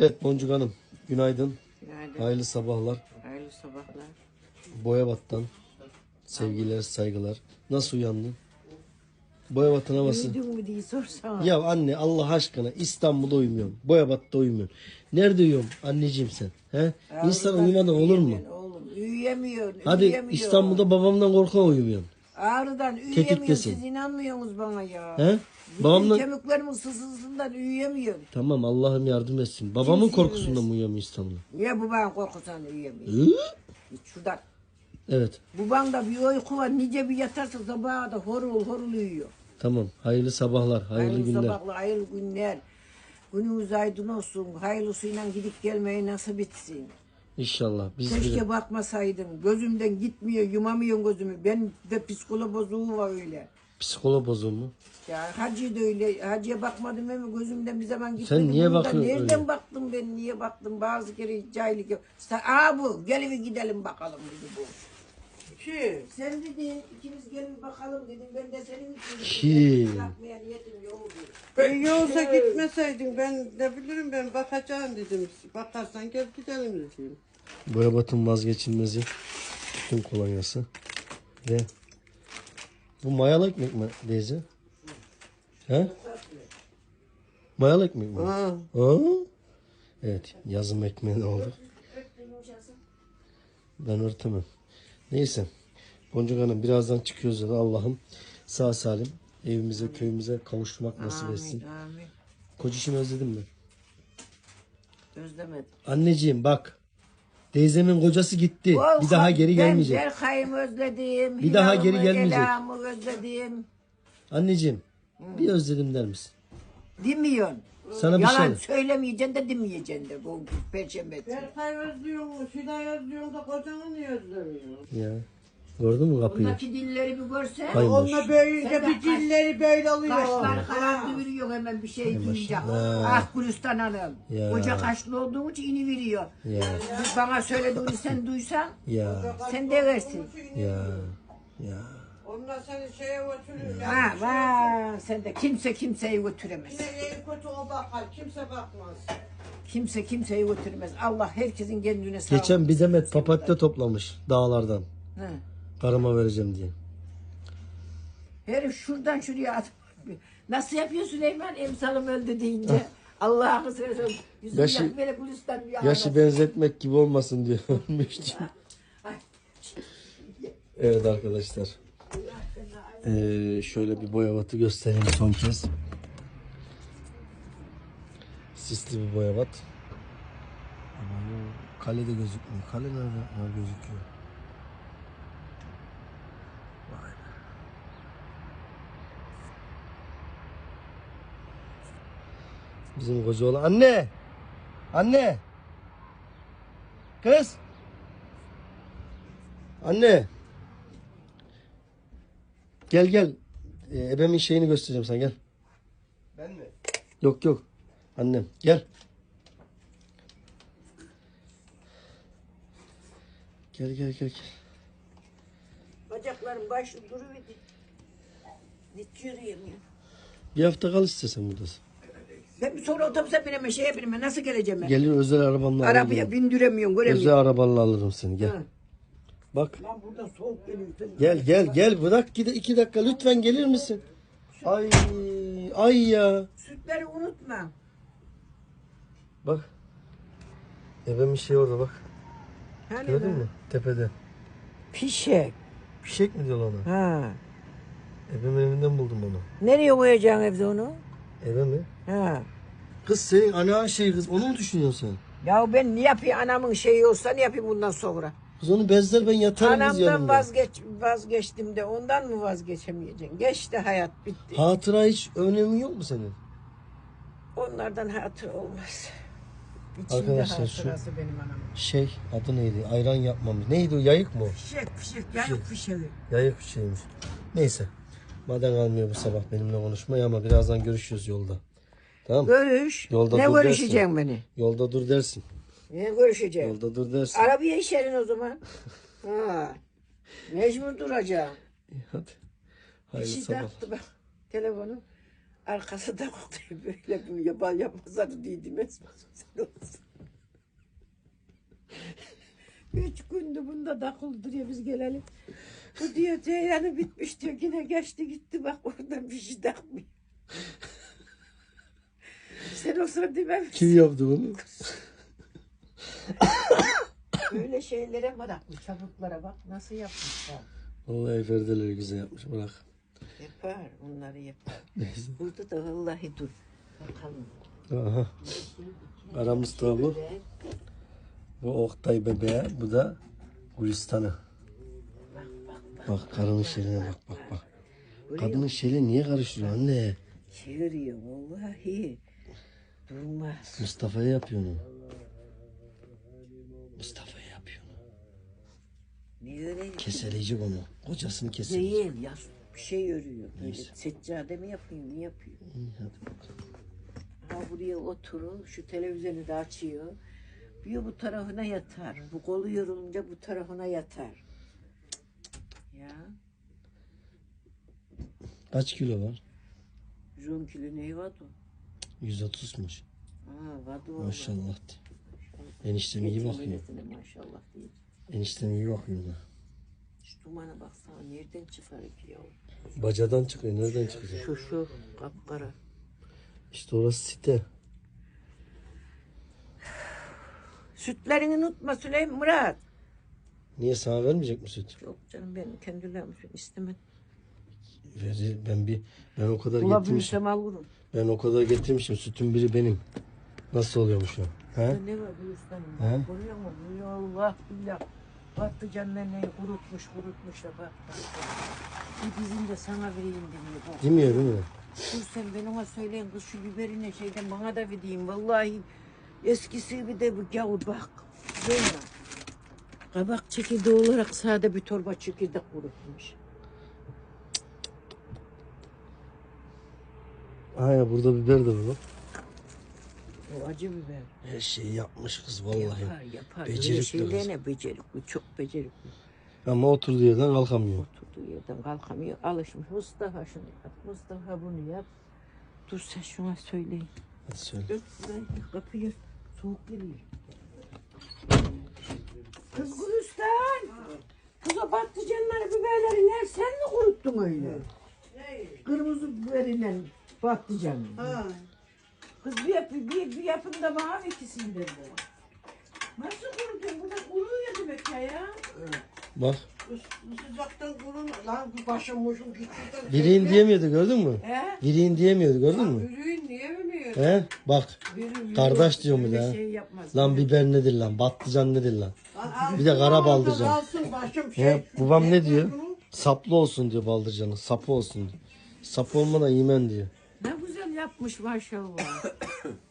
Evet Boncuk Hanım. Günaydın. Günaydın. Hayırlı sabahlar. Hayırlı sabahlar. Boyabat'tan sevgiler, saygılar. Nasıl uyandın? Boyabat'ın havası. Uyudun mu diye sorsana. Ya anne Allah aşkına İstanbul'da uyumuyorum. Boyabat'ta uyumuyorum. Nerede uyuyorsun anneciğim sen? He? İnsan uyumadan olur mu? Oğlum uyuyamıyor. Hadi uyuyamıyor. İstanbul'da babamdan korkan uyumuyorsun. Ağrıdan uyuyamıyor. Tetiktesin. Siz inanmıyorsunuz bana ya. He? Bütün Babamdan... kemiklerimin sızısından uyuyamıyorum. Tamam Allah'ım yardım etsin. Babamın Kimse korkusundan mı uyuyamıyor İstanbul'da? Niye uyuyamıyor? Hı? Git şuradan. Evet. Babanda bir uyku var. Nice bir yatarsa sabaha da horul horul uyuyor. Tamam. Hayırlı sabahlar. Hayırlı, Hayırlı günler. sabahlar, hayırlı günler. Günümüz aydın olsun. Hayırlısıyla gidip gelmeyi nasip bitsin. İnşallah. Biz bile- Keşke bakmasaydım. Gözümden gitmiyor, yumamıyorum gözümü. Ben de psikolo bozukluğu var öyle. Psikolog bozuldu mu? Ya hacı da öyle. Hacıya bakmadım ama gözümden bir zaman gitmedi. Sen niye bakıyorsun Nereden öyle? baktım ben, niye baktım? Bazı kere cahillik yok. Aa bu, gel bir gidelim bakalım dedi bu. Kim? Sen dedin, ikimiz gelin bakalım dedim. Ben de senin için. Kim? Yapmaya niyetim yoktu. Ben yoksa gitmeseydin ben ne bilirim ben bakacağım dedim. Bakarsan gel gidelim dedim. Boyabat'ın vazgeçilmezi. Tüm kolonyası. Ve bu mayalı ekmek mi teyze? He? Mayalı ekmek mi? Ha. Ha? Evet. Yazım ekmeği oldu. Ben örtemem. Neyse. Boncuk Hanım birazdan çıkıyoruz ya Allah'ım sağ salim evimize köyümüze kavuşturmak nasip etsin. Amin, amin. Kocişimi özledim mi? Özlemedim. Anneciğim bak. Teyzemin kocası gitti. Volkan, bir daha geri ben gelmeyecek. Berkay'ımı özledim. Bir daha geri gelmeyecek. Özledim. Anneciğim bir özledim der misin? Demiyorsun. Sana bir Yalan şey. söylemeyeceksin de demeyeceksin de bu perşembe. Berkay özlüyor mu? Şilay özlüyor mu da kocanı niye özlemiyor? Ya. Gördün mü kapıyı? Ondaki dilleri bir görsen. Hay. Onunla böyle Sen de bir dilleri böyle oluyor. Kaşlar karardı veriyor hemen bir şey duyunca. Ah Gülistan Hanım. Ya. Koca kaşlı olduğun için ini veriyor. Ya. Bana söylediğini sen duysan Ya. sen de versin. Ya. Ya. Onlar seni şeye götürüyor. Ha, va, sen de kimse kimseyi götüremez. Yine iyi kötü o bakar. Kimse bakmaz. Kimse kimseyi götürmez. Allah herkesin kendine sağlık. Geçen bir demet papatya toplamış dağlardan. Ha. Karıma vereceğim diye. Herif şuradan şuraya at. Nasıl yapıyor Süleyman emsalım öldü deyince? Allah'ını seversen yüzünü Yaşı- yak böyle Gülistan bir Yaşı ağlasın. benzetmek gibi olmasın diye. Ay. Evet arkadaşlar. Ee, şöyle bir boyavatı göstereyim son kez. Sisli bir boyavat. Ama bu kalede gözükmüyor. Kale nerede? Ha, gözüküyor. Vay be. Bizim koca oğlan. Anne! Anne! Kız! Anne! Gel gel. Ee, ebemin şeyini göstereceğim sana gel. Ben mi? Yok yok. Annem gel. Gel gel gel gel. Bacaklarım başı duruverdi. Hiç yürüyemiyorum. Bir hafta kal istersen buradasın. Ben bir sonra otobüse binemem, şeye binemem. Nasıl geleceğim ben? Gelir özel arabamla Arabaya alırım. bindiremiyorum, Özel göremiyorum. arabanla alırım seni gel. Ha. Bak Lan burada soğuk geliyor. gel gel gel bırak gide iki dakika lütfen gelir misin? Ay ay ya. Sütleri unutma. Bak. Ebemin şey orada bak. Hani Gördün mü? Tepede. Pişek. Fişek mi diyorlar ona? Ha. Ebemin evinden buldum onu. Nereye koyacaksın evde onu? Eve mi? Ha. Kız senin ana şey kız onu mu düşünüyorsun sen? Ya ben ne yapayım anamın şeyi olsa ne yapayım bundan sonra? Kız onu bezler ben yatarım biz Anamdan yanında. vazgeç vazgeçtim de ondan mı vazgeçemeyeceksin? Geçti hayat bitti. Hatıra hiç önemin yok mu senin? Onlardan hatır olmaz. İçimde Arkadaşlar şu- hatırası benim anamın. Şey adı neydi? Ayran yapmamış. Neydi o? Yayık mı o? Fişek fişek yayık fişeği. Yayık bir şeymiş. Neyse. Maden almıyor bu sabah benimle konuşmaya ama birazdan görüşürüz yolda. Tamam mı? Görüş. Yolda ne dur görüşeceksin beni? Yolda dur dersin. Niye görüşeceğim? Yolda dur dersin. Arabaya işerin o zaman. ha. Mecbur duracağım. İyi hadi. Hayırlı sabahlar. bak telefonu. Arkası da koktu. Böyle bir yapar yapmazlar diye şey demez. Üç gündü bunda dakul duruyor biz gelelim. Bu diyor ceyranı bitmiş diyor. Yine geçti gitti bak orada bir şey takmıyor. Sen o sıra dememişsin. Kim yaptı bunu? Böyle şeylere meraklı çabuklara bak nasıl yapmışlar. Vallahi perdeleri güzel yapmış. Bırak. Yapar onları yapar. Neyse. Burada da vallahi dur. Bakalım. Aha. Mustafa bu. Bu Oktay bebeğe. Bu da Gülistan'ı. Bak karının şeyine bak bak bak. Kadının şeyle niye karıştırıyor anne? Çeviriyor vallahi. Durmaz. Mustafa'ya yapıyor onu. Mustafa'ya yapıyor onu. Ne öyle? Keseleyecek onu. Kocasını keseleyecek. Değil ya bir şey örüyor. Böyle Neyse. seccade mi yapıyor ne yapıyor? İyi, hadi bakalım. Ha buraya oturur şu televizyonu da açıyor. Bir bu tarafına yatar. Bu kolu yorulunca bu tarafına yatar. Ya Kaç kilo var? 110 kilo ne var o? 130'muş. Ha vardı o. Maşallah. Eniştem iyi bakıyor. Maşallah değil. Eniştem iyi bakıyor da. Şu dumana baksana nereden çıkar ki ya? Bacadan çıkıyor. Nereden çıkacak? Şu şu kapkara. İşte orası site. Sütlerini unutma Süleyman Murat. Niye sana vermeyecek mi süt? Yok canım ben kendilerim istemedim. Verir. Ben bir ben o kadar getirmişim. Bulabilirsem alırım. Ben o kadar getirmişim. Sütün biri benim. Nasıl oluyormuş o? He? Ne var bu? He? Görüyor musun? Ya Allah billah. Patlıcanlarını kurutmuş kurutmuş da bak. Bir dizim de sana vereyim demiyor. Bak. Demiyor değil mi? Dur sen ben ona söyleyin kız şu biberine şeyden bana da vereyim. Vallahi eskisi bir de bu gavur bak. Böyle. Kabak çekirdeği olarak sade bir torba çekirdek kurutmuş. Ha ya burada biber de var bak. O acı biber. Her şeyi yapmış kız vallahi. Yapar yapar. Becerikli kız. ne becerikli. Çok becerikli. Ama oturduğu yerden kalkamıyor. Oturduğu yerden kalkamıyor. Alışmış. Mustafa şunu yap. Mustafa bunu yap. Dur sen şuna söyleyin. Hadi söyle. Şurayı kapıyı soğuk geliyor. Kız Gülistan. Kız o patlıcanları biberleri ne sen mi kuruttun öyle? Kırmızı biberiyle patlıcanı. Ha. Kız bir, yap, bir, bir yapın da bana ikisinden de. Nasıl kuruttun? Bu da kuruyor demek ya ya. Bak. Sıcaktan kurun. Lan bu başım boşum gitti. Vireyim diyemiyordu gördün mü? He? Vireyim diyemiyordu gördün mü? Yürüyün niye bilmiyor? He? Bak. Verir, Kardeş diyor mu ya? Şey yapmaz. Lan biber nedir lan? Patlıcan nedir lan? Lan Bir de kara baldırcan. Şey. He, babam ne diyor? Saplı olsun diyor baldırcanın. Sapı olsun diyor. Sapı olmadan yemen diyor. Ne güzel yapmış maşallah.